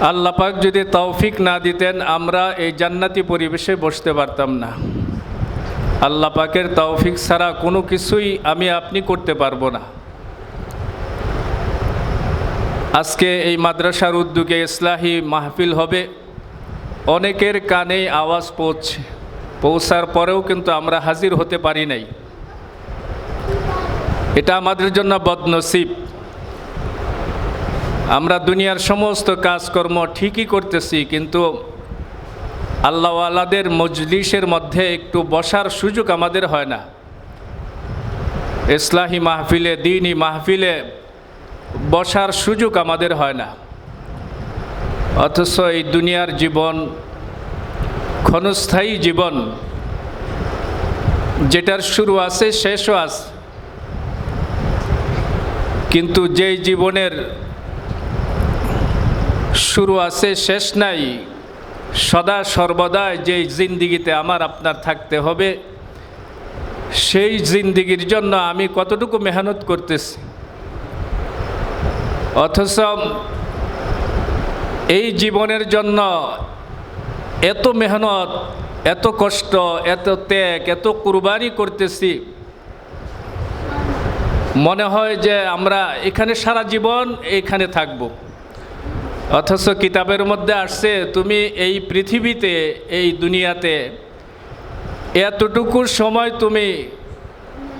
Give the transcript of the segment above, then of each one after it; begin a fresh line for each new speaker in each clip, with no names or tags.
আল্লাহ পাক যদি তৌফিক না দিতেন, আমরা এই জান্নাতি পরিবেশে বসতে পারতাম না। আল্লাহ পাকের তৌফিক ছাড়া কোনো কিছুই আমি আপনি করতে পারব না। আজকে এই মাদ্রাসার উদ্যোগে ইসলাহি মাহফিল হবে। অনেকের কানে আওয়াজ পৌঁছে, পৌঁছার পরেও কিন্তু আমরা হাজির হতে পারি নাই। এটা আমাদের জন্য বদনসিব। আমরা দুনিয়ার সমস্ত কাজকর্ম ঠিকই করতেছি, কিন্তু আল্লাহওয়ালাদের মজলিসের মধ্যে একটু বসার সুযোগ আমাদের হয় না। ইসলাহি মাহফিলে দিনই মাহফিলে বসার সুযোগ আমাদের হয় না। অথচ এই দুনিয়ার জীবন, ক্ষণস্থায়ী জীবন, যেটার শুরু আছে, শেষও আছে। কিন্তু যেই জীবনের শুরু আছে, শেষ নাই। সদা সর্বদা যেই জিন্দিগিতে আমার আপনার থাকতে হবে, সেই জিন্দিগির জন্য আমি কতটুকু মেহনত করতেছি। অথচ এই জীবনের জন্য এত মেহনত, এত কষ্ট, এত ত্যাগ, এত কুরবানি করতেছি। মনে হয় যে আমরা এখানে সারা জীবন এখানে থাকব। অথচ কিতাবের মধ্যে আসছে, তুমি এই পৃথিবীতে, এই দুনিয়াতে এতটুকু সময় তুমি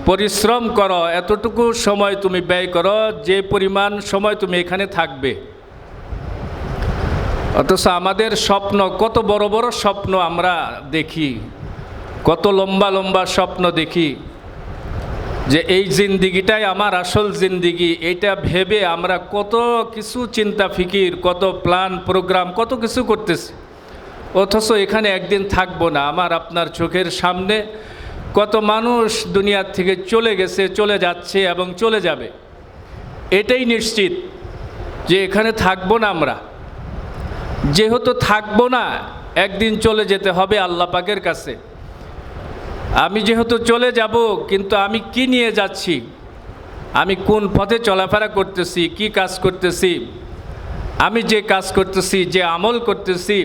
পরিশ্রম করো, এতটুকু সময় তুমি ব্যয় করো, যে পরিমাণ সময় তুমি এখানে থাকবে। অথচ আমাদের স্বপ্ন, কত বড় বড় স্বপ্ন আমরা দেখি, কত লম্বা লম্বা স্বপ্ন দেখি। যে এই জিন্দিগিটাই আমার আসল জিন্দিগি, এটা ভেবে আমরা কত কিছু চিন্তা ফিকির, কত প্ল্যান প্রোগ্রাম কত কিছু করতেছি। অথচ এখানে একদিন থাকব না, আমার আপনার চোখের সামনে। কত মানুষ দুনিয়ার থেকে চলে গেছে, চলে যাচ্ছে এবং চলে যাবে। এটাই নিশ্চিত যে এখানে থাকব না আমরা। যেহেতু থাকব না, একদিন চলে যেতে হবে আল্লাপাকের কাছে। আমি যেহেতু চলে যাব, কিন্তু আমি কি নিয়ে যাচ্ছি? আমি কোন পথে চলাফেরা করতেছি, কি কাজ করতেছি? আমি যে কাজ করতেছি, যে আমল করতেছি,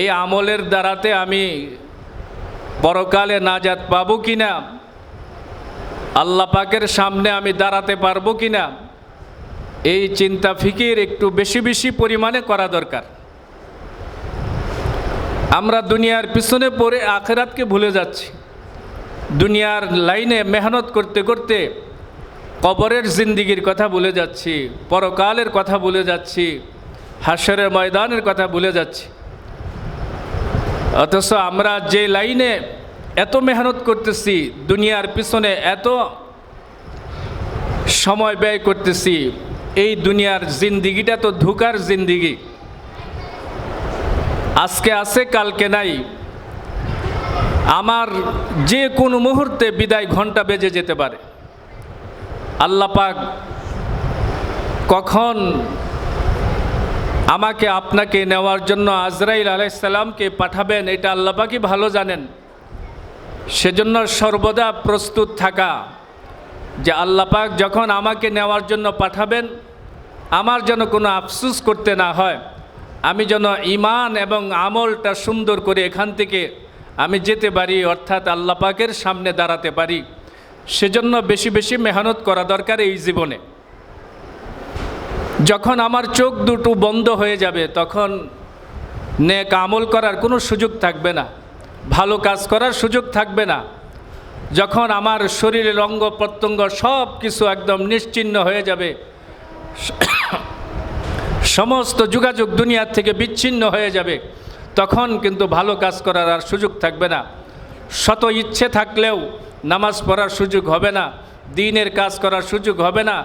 এই আমলের দ্বারাতে আমি পরকালে নাজাত পাবো কি না আল্লাহ পাকের সামনে আমি দাঁড়াতে পারব কি না এই চিন্তা ফিকির একটু বেশি বেশি পরিমাণে করা দরকার। আমরা দুনিয়ার পিছনে পড়ে আখেরাতকে ভুলে যাচ্ছি। দুনিয়ার লাইনে মেহনত করতে করতে কবরের জিন্দিগির কথা ভুলে যাচ্ছি, পরকালের কথা ভুলে যাচ্ছি হাসরের ময়দানের কথা ভুলে যাচ্ছি। অথচ আমরা যে লাইনে এত মেহনত করতেছি, দুনিয়ার পিছনে এত সময় ব্যয় করতেছি, এই দুনিয়ার জিন্দিগিটা তো ধোকার জিন্দিগি। আজকে আছে, কালকে নাই। আমার যে কোনো মুহূর্তে বিদায় ঘণ্টা বেজে যেতে পারে। আল্লাহ পাক কখন আমাকে আপনাকে নেওয়ার জন্য আজরাইল আলাইসাল্লামকে পাঠাবেন, এটা আল্লাহ পাকই ভালো জানেন। সেজন্য সর্বদা প্রস্তুত থাকা যে আল্লাহ পাক যখন আমাকে নেওয়ার জন্য পাঠাবেন, আমার যেন কোনো আফসুস করতে না হয়। আমি যেন ইমান এবং আমলটা সুন্দর করে এখান থেকে আমি যেতে পারি, অর্থাৎ আল্লাহ পাকের সামনে দাঁড়াতে পারি, সেজন্য বেশি বেশি মেহনত করা দরকার এই জীবনে। যখন আমার চোখ দুটো বন্ধ হয়ে যাবে, তখন নেক আমল করার কোনো সুযোগ থাকবে না, ভালো কাজ করার সুযোগ থাকবে না। যখন আমার শরীরের অঙ্গ প্রত্যঙ্গ সব কিছু একদম নিশ্চিন্ন হয়ে যাবে সমস্ত যোগাযোগ দুনিয়ার থেকে বিচ্ছিন্ন হয়ে যাবে। তখন কিন্তু ভালো কাজ করার আর সুযোগ থাকবে না। শত ইচ্ছে থাকলেও নামাজ পড়ার সুযোগ হবে না, দিনের কাজ করার সুযোগ হবে না,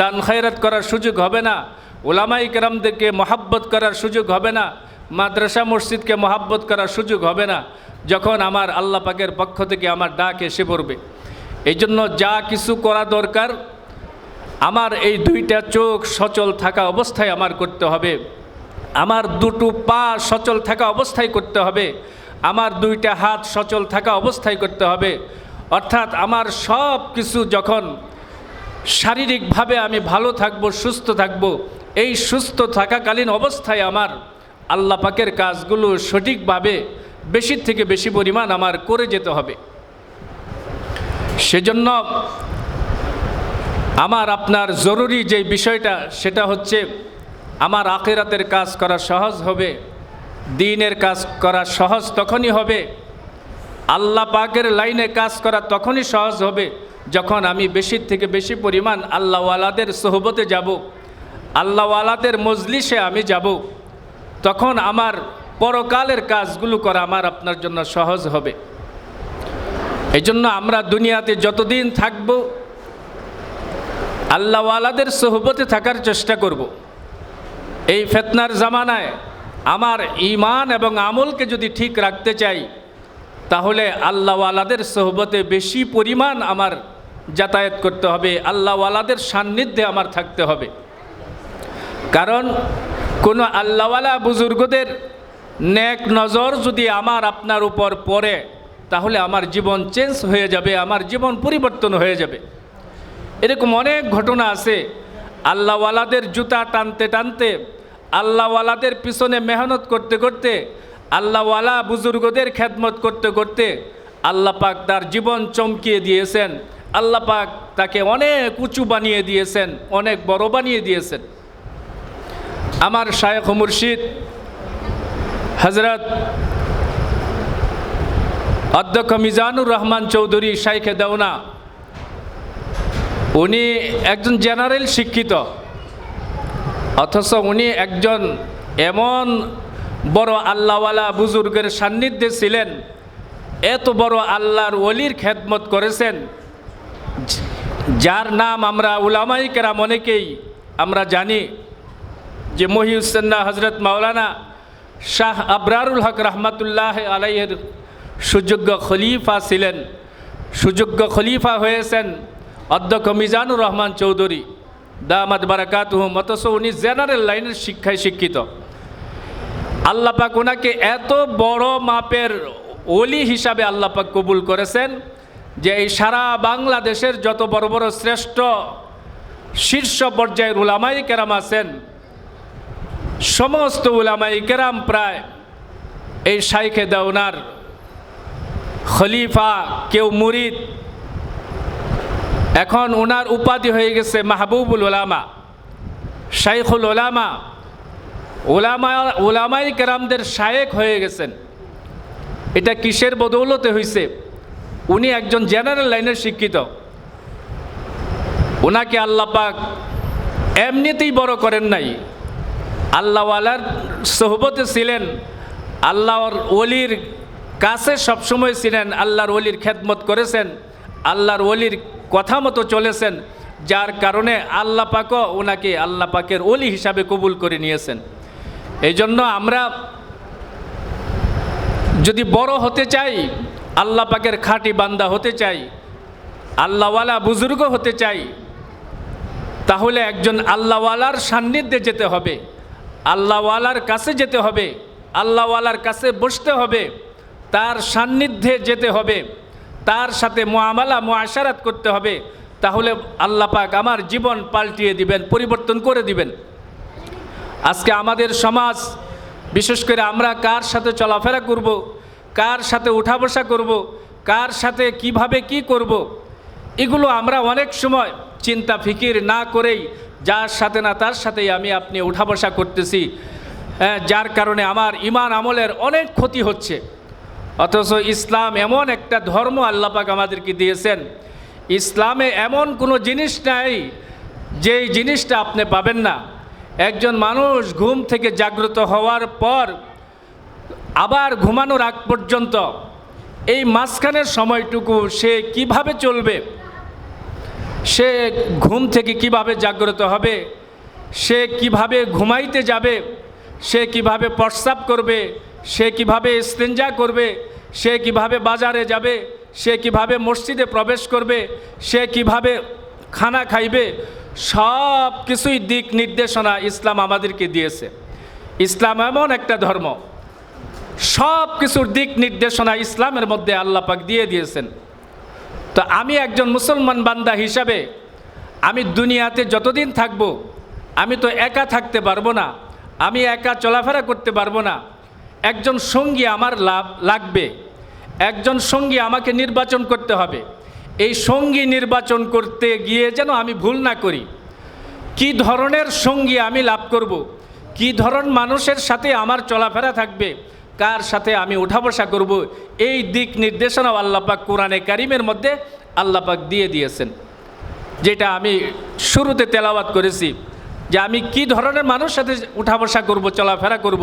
দান খায়রাত করার সুযোগ হবে না ওলামাই কেরামদেরকে মহাব্বত করার সুযোগ হবে না, মাদ্রাসা মসজিদকে মহাব্বত করার সুযোগ হবে না, যখন আমার আল্লাহ পাকের পক্ষ থেকে আমার ডাক এসে পড়বে। এই জন্য যা কিছু করা দরকার আমার এই দুইটা চোখ সচল থাকা অবস্থায় আমার করতে হবে। আমার দুটো পা সচল থাকা অবস্থায় করতে হবে। আমার দুইটা হাত সচল থাকা অবস্থায় করতে হবে। অর্থাৎ আমার সব কিছু যখন শারীরিকভাবে আমি ভালো থাকব, সুস্থ থাকব, এই সুস্থ থাকাকালীন অবস্থায় আমার আল্লাহ পাকের কাজগুলো সঠিকভাবে বেশির থেকে বেশি পরিমাণ আমার করে যেতে হবে। সেজন্য আমার আপনার জরুরি যে বিষয়টা, সেটা হচ্ছে আমার আখেরাতের কাজ করা সহজ হবে, দিনের কাজ করা সহজ তখনই হবে, আল্লাহ পাকের লাইনে কাজ করা তখনই সহজ হবে, যখন আমি বেশির থেকে বেশি পরিমাণ আল্লাহওয়ালাদের সোহবতে যাব, আল্লাহওয়ালাদের মজলিসে আমি যাব, তখন আমার পরকালের কাজগুলো করা আমার আপনার জন্য সহজ হবে। এই জন্য আমরা দুনিয়াতে যতদিন থাকব আল্লাহওয়ালাদের সোহবতে থাকার চেষ্টা করব। এই ফেতনার জামানায় আমার ইমান এবং আমলকে যদি ঠিক রাখতে চাই, তাহলে আল্লাহওয়ালাদের সোহবতে বেশি পরিমাণ আমার যাতায়াত করতে হবে, আল্লাহওয়ালাদের সান্নিধ্যে আমার থাকতে হবে। কারণ কোনো আল্লাহওয়ালা বুজুর্গদের নেক নজর যদি আমার আপনার উপর পড়ে, তাহলে আমার জীবন চেঞ্জ হয়ে যাবে, আমার জীবন পরিবর্তন হয়ে যাবে। এরকম অনেক ঘটনা আছে। আল্লাহওয়ালাদের জুতা টানতে টানতে, আল্লাহওয়ালাদের পিছনে মেহনত করতে করতে, আল্লাহওয়ালা বুজুর্গদের খেদমত করতে করতে আল্লাহ পাক তার জীবন চমকিয়ে দিয়েছেন। আল্লাহ পাক তাকে অনেক উঁচু বানিয়ে দিয়েছেন, অনেক বড় বানিয়ে দিয়েছেন। আমার শায়েখ মুর্শিদ হজরত অধ্যক্ষ মিজানুর রহমান চৌধুরী শাইখে দেওনা উনি একজন জেনারেল শিক্ষিত, অথচ উনি একজন এমন বড় আল্লাহওয়ালা বুজুর্গের সান্নিধ্যে ছিলেন, এত বড় আল্লাহর অলির খেদমত করেছেন, যার নাম আমরা উলামাই কেরাম অনেকেই আমরা জানি, যে মহিউসন্না হজরত মাওলানা শাহ আবরারুল হক রহমতুল্লাহ আলাইয়ের সুযোগ্য খলিফা ছিলেন, সুযোগ্য খলিফা হয়েছেন অধ্যক্ষ মিজানুর রহমান চৌধুরী দামাদ বারাকাত অথচ উনি জেনারেল লাইনের শিক্ষায় শিক্ষিত। আল্লাপাক ওনাকে এত বড় মাপের অলি হিসাবে আল্লাপাক কবুল করেছেন যে এই সারা বাংলাদেশের যত বড় বড় শ্রেষ্ঠ শীর্ষ পর্যায়ের উলামাই কেরাম আছেন, সমস্ত উলামাই কেরাম প্রায় এই শাইখে দেওনার খলিফা, কেউ মুরিদ এখন ওনার উপাধি হয়ে গেছে মাহবুবুল ওলামা, শাইখুল ওলামা। ওলামা, ওলামাই কেরামদের শায়েক হয়ে গেছেন। এটা কিসের বদৌলতে হয়েছে উনি একজন জেনারেল লাইনের শিক্ষিত। ওনাকে আল্লাপাক এমনিতেই বড় করেন নাই। আল্লাহওয়ালার সোহবতে ছিলেন, আল্লাহর অলির কাছে সবসময় ছিলেন, আল্লাহর অলির খেদমত করেছেন, আল্লাহর অলির কথা মতো চলেছেন, যার কারণে আল্লাহ পাকও ওনাকে আল্লাহ পাকের অলি হিসাবে কবুল করে নিয়েছেন। এই জন্য আমরা যদি বড় হতে চাই, আল্লাহ পাকের খাঁটি বান্দা হতে চাই, আল্লাহওয়ালা বুজুর্গ হতে চাই, তাহলে একজন আল্লাহওয়ালার সান্নিধ্যে যেতে হবে, আল্লাহওয়ালার কাছে যেতে হবে, আল্লাহওয়ালার কাছে বসতে হবে, তার সান্নিধ্যে যেতে হবে। তার সাথে মোয়ামালা মোয়াশারাত করতে হবে তাহলে আল্লাহ পাক আমার জীবন পাল্টিয়ে দিবেন পরিবর্তন করে দিবেন। আজকে আমাদের সমাজ বিশেষ করে আমরা কার সাথে চলাফেরা করব কার সাথে উঠা বসা করব কার সাথে কীভাবে কি করব এগুলো আমরা অনেক সময় চিন্তা ফিকির না করেই যার সাথে না তার সাথেই আমি আপনি উঠা বসা করতেছি। হ্যাঁ, যার কারণে আমার ইমান আমলের অনেক ক্ষতি হচ্ছে। অথচ ইসলাম এমন একটা ধর্ম আল্লাপাক আমাদেরকে দিয়েছেন। ইসলামে এমন কোনো জিনিস নাই, যেই জিনিসটা আপনি পাবেন না। একজন মানুষ ঘুম থেকে জাগ্রত হওয়ার পর আবার ঘুমানোর আগ পর্যন্ত এই মাঝখানের সময়টুকু সে কীভাবে চলবে? সে ঘুম থেকে কীভাবে জাগ্রত হবে? সে কীভাবে ঘুমাইতে যাবে? সে কীভাবে প্রস্রাব করবে? সে কীভাবে ইস্তেঞ্জা করবে, সে কীভাবে বাজারে যাবে, সে কীভাবে মসজিদে প্রবেশ করবে, সে কীভাবে খানা খাইবে, সব কিছুই দিক নির্দেশনা ইসলাম আমাদেরকে দিয়েছে। ইসলাম এমন একটা ধর্ম। সব কিছুর দিক নির্দেশনা ইসলামের মধ্যে আল্লাহ পাক দিয়ে দিয়েছেন। তো আমি একজন মুসলমান বান্দা হিসাবে আমি দুনিয়াতে যতদিন থাকব, আমি তো একা থাকতে পারব না, আমি একা চলাফেরা করতে পারব না একজন সঙ্গী আমার লাভ লাগবে, একজন সঙ্গী আমাকে নির্বাচন করতে হবে। এই সঙ্গী নির্বাচন করতে গিয়ে যেন আমি ভুল না করি। কি ধরনের সঙ্গী আমি লাভ করব। কি ধরন মানুষের সাথে আমার চলাফেরা থাকবে? কার সাথে আমি উঠা বসা করব? এই দিক নির্দেশনাও আল্লাপাক কোরআনে কারিমের মধ্যে আল্লাপাক দিয়ে দিয়েছেন। যেটা আমি শুরুতে তেলাওয়াত করেছি যে আমি কি ধরনের মানুষ সাথে উঠা বসা করব, চলাফেরা করব?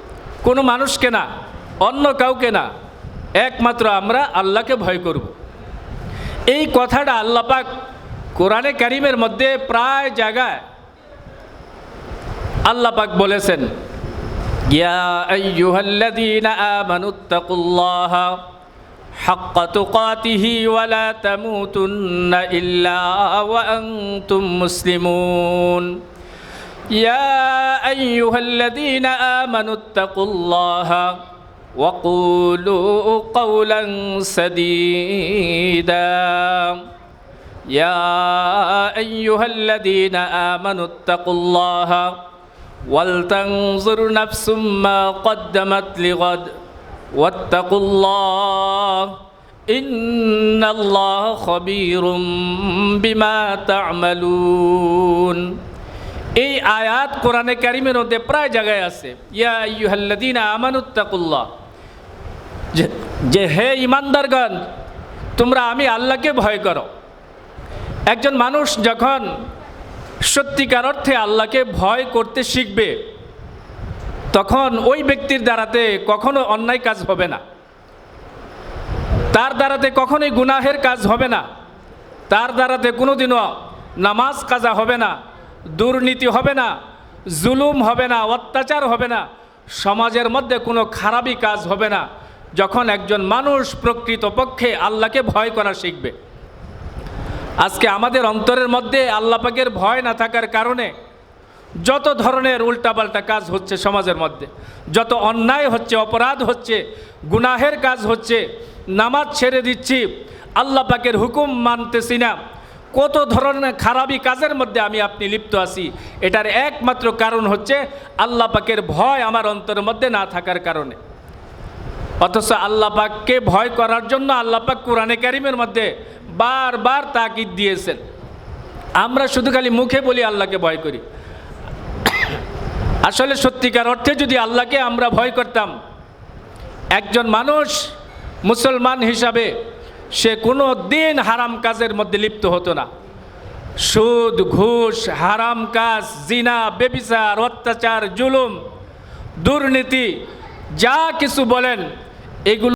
কোনো মানুষকে না, অন্য কাউকে না, একমাত্র আমরা আল্লাহকে ভয় করব। এই কথাটা আল্লাহ পাক কোরআনে কারিমের মধ্যে প্রায় জায়গায় আল্লাহ পাক বলেছেন, ইয়া يا أيها الذين آمنوا اتقوا الله وقولوا قولا سديدا. يا أيها الذين آمنوا اتقوا الله ولتنظر نفس ما قدمت لغد. واتقوا الله إن الله خبير بما تعملون. এই আয়াত কোরআনে কারিমের মধ্যে প্রায় জায়গায় আছে। ইয়া ইয়ুহাল্লাদিন আমানুত্তাকুল্লাহ। যে হে ইমানদারগণ তোমরা আমি আল্লাহকে ভয় করো। একজন মানুষ যখন সত্যিকার অর্থে আল্লাহকে ভয় করতে শিখবে, তখন ওই ব্যক্তির দ্বারাতে কখনো অন্যায় কাজ হবে না। তার দ্বারাতে কখনোই গুনাহের কাজ হবে না। তার দ্বারাতে কোনোদিনও নামাজ কাজা হবে না। দুর্নীতি হবে না, জুলুম হবে না, অত্যাচার হবে না, সমাজের মধ্যে কোনো খারাপই কাজ হবে না, যখন একজন মানুষ প্রকৃতপক্ষে আল্লাহকে ভয় করা শিখবে। আজকে আমাদের অন্তরের মধ্যে আল্লাপাকের ভয় না থাকার কারণে যত ধরনের উল্টাপাল্টা কাজ হচ্ছে সমাজের মধ্যে, যত অন্যায় হচ্ছে, অপরাধ হচ্ছে, গুনাহের কাজ হচ্ছে, নামাজ ছেড়ে দিচ্ছি আল্লাহ পাকের হুকুম মানতেছি না কত ধরনের খারাপি কাজের মধ্যে আমি আপনি লিপ্ত আছি, এটার একমাত্র কারণ হচ্ছে আল্লাহ পাকের ভয় আমার অন্তরের মধ্যে না থাকার কারণে। অথচ আল্লাহ পাককে ভয় করার জন্য আল্লাহ পাক কোরআনে কারিমের মধ্যে বারবার তাকিদ দিয়েছেন। আমরা শুধু খালি মুখে বলি আল্লাহকে ভয় করি। আসলে সত্যিকার অর্থে যদি আল্লাহকে আমরা ভয় করতাম, একজন মানুষ মুসলমান হিসাবে সে কোনো দিন হারাম কাজের মধ্যে লিপ্ত হতো না। সুদ, ঘুষ, হারাম কাজ, জিনা, বেবিচার, অত্যাচার, জুলুম, দুর্নীতি, যা কিছু বলেন, এগুলো